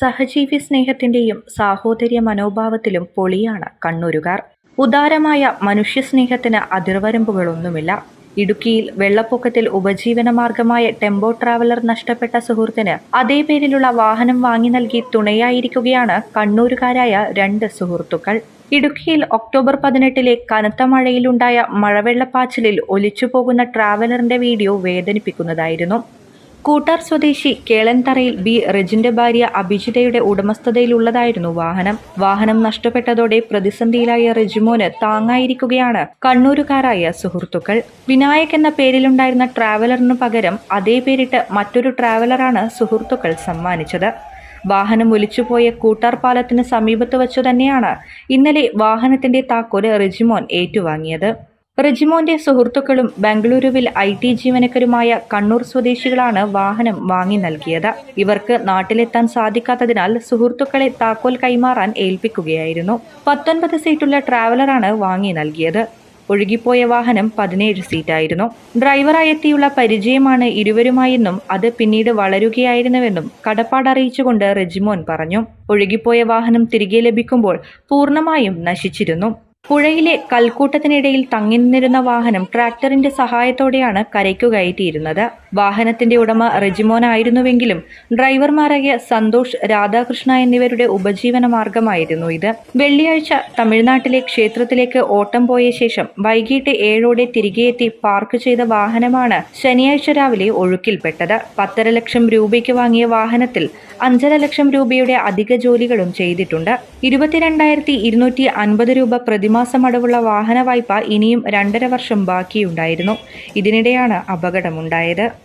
സഹജീവി സ്നേഹത്തിന്റെയും സാഹോദര്യ മനോഭാവത്തിലും പൊളിയാണ് കണ്ണൂരുകാർ. ഉദാരമായ മനുഷ്യസ്നേഹത്തിന് അതിർവരമ്പുകളൊന്നുമില്ല. ഇടുക്കിയിൽ വെള്ളപ്പൊക്കത്തിൽ ഉപജീവന മാർഗമായ ടെമ്പോ ട്രാവലർ നഷ്ടപ്പെട്ട സുഹൃത്തിന് അതേ പേരിലുള്ള വാഹനം വാങ്ങി നൽകി തുണയായിരിക്കുകയാണ് കണ്ണൂരുകാരായ രണ്ട് സുഹൃത്തുക്കൾ. ഇടുക്കിയിൽ ഒക്ടോബർ പതിനെട്ടിലെ കനത്ത മഴയിലുണ്ടായ മഴവെള്ളപ്പാച്ചിലിൽ ഒലിച്ചുപോകുന്ന ട്രാവലറിന്റെ വീഡിയോ വേദനിപ്പിക്കുന്നതായിരുന്നു. കൂട്ടാർ സ്വദേശി കേളൻതറയിൽ ബി റെജിന്റെ ഭാര്യ അഭിജിതയുടെ ഉടമസ്ഥതയിലുള്ളതായിരുന്നു വാഹനം. വാഹനം നഷ്ടപ്പെട്ടതോടെ പ്രതിസന്ധിയിലായ റെജിമോന് താങ്ങായിരിക്കുകയാണ് കണ്ണൂരുകാരായ സുഹൃത്തുക്കൾ. വിനായക് എന്ന പേരിലുണ്ടായിരുന്ന ട്രാവലറിനു പകരം അതേ പേരിട്ട് മറ്റൊരു ട്രാവലറാണ് സുഹൃത്തുക്കൾ സമ്മാനിച്ചത്. വാഹനം ഒലിച്ചുപോയ കൂട്ടാർ പാലത്തിന് സമീപത്ത് വച്ചു തന്നെയാണ് ഇന്നലെ വാഹനത്തിന്റെ താക്കോൽ റെജിമോൻ ഏറ്റുവാങ്ങിയത്. റെജിമോന്റെ സുഹൃത്തുക്കളും ബംഗളൂരുവിൽ ഐ ടി ജീവനക്കാരുമായ കണ്ണൂർ സ്വദേശികളാണ് വാഹനം വാങ്ങി നൽകിയത്. ഇവർക്ക് നാട്ടിലെത്താൻ സാധിക്കാത്തതിനാൽ സുഹൃത്തുക്കളെ താക്കോൽ കൈമാറാൻ ഏൽപ്പിക്കുകയായിരുന്നു. പത്തൊൻപത് സീറ്റുള്ള ട്രാവലറാണ് വാങ്ങി നൽകിയത്. ഒഴുകിപ്പോയ വാഹനം പതിനേഴ് സീറ്റായിരുന്നു. ഡ്രൈവറായി എത്തിയുള്ള പരിചയമാണ് ഇരുവരുമായെന്നും അത് പിന്നീട് വളരുകയായിരുന്നുവെന്നും കടപ്പാട് അറിയിച്ചുകൊണ്ട് റെജിമോൻ പറഞ്ഞു. ഒഴുകിപ്പോയ വാഹനം തിരികെ ലഭിക്കുമ്പോൾ പൂർണമായും നശിച്ചിരുന്നു. പുഴയിലെ കൽക്കൂട്ടത്തിനിടയിൽ തങ്ങി നിന്നിരുന്ന വാഹനം ട്രാക്ടറിന്റെ സഹായത്തോടെയാണ് കരയ്ക്കു കയറ്റിയിരുന്നത് വാഹനത്തിന്റെ ഉടമ റെജിമോനായിരുന്നുവെങ്കിലും ഡ്രൈവർമാരായ സന്തോഷ് രാധാകൃഷ്ണ എന്നിവരുടെ ഉപജീവന മാർഗമായിരുന്നു ഇത്. വെള്ളിയാഴ്ച തമിഴ്നാട്ടിലെ ക്ഷേത്രത്തിലേക്ക് ഓട്ടം പോയ ശേഷം വൈകിട്ട് ഏഴോടെ തിരികെ എത്തി പാർക്ക് ചെയ്ത വാഹനമാണ് ശനിയാഴ്ച രാവിലെ ഒഴുക്കിൽപ്പെട്ടത്. പത്തര ലക്ഷം രൂപയ്ക്ക് വാങ്ങിയ വാഹനത്തിൽ അഞ്ചര ലക്ഷം രൂപയുടെ അധിക ജോലികളും ചെയ്തിട്ടുണ്ട്. ഇരുപത്തിരണ്ടായിരത്തി ഇരുന്നൂറ്റി അൻപത് രൂപ പ്രതിമാസം അടവുള്ള വാഹന വായ്പ ഇനിയും രണ്ടര വർഷം ബാക്കിയുണ്ടായിരുന്നു. ഇതിനിടെയാണ് അപകടമുണ്ടായത്.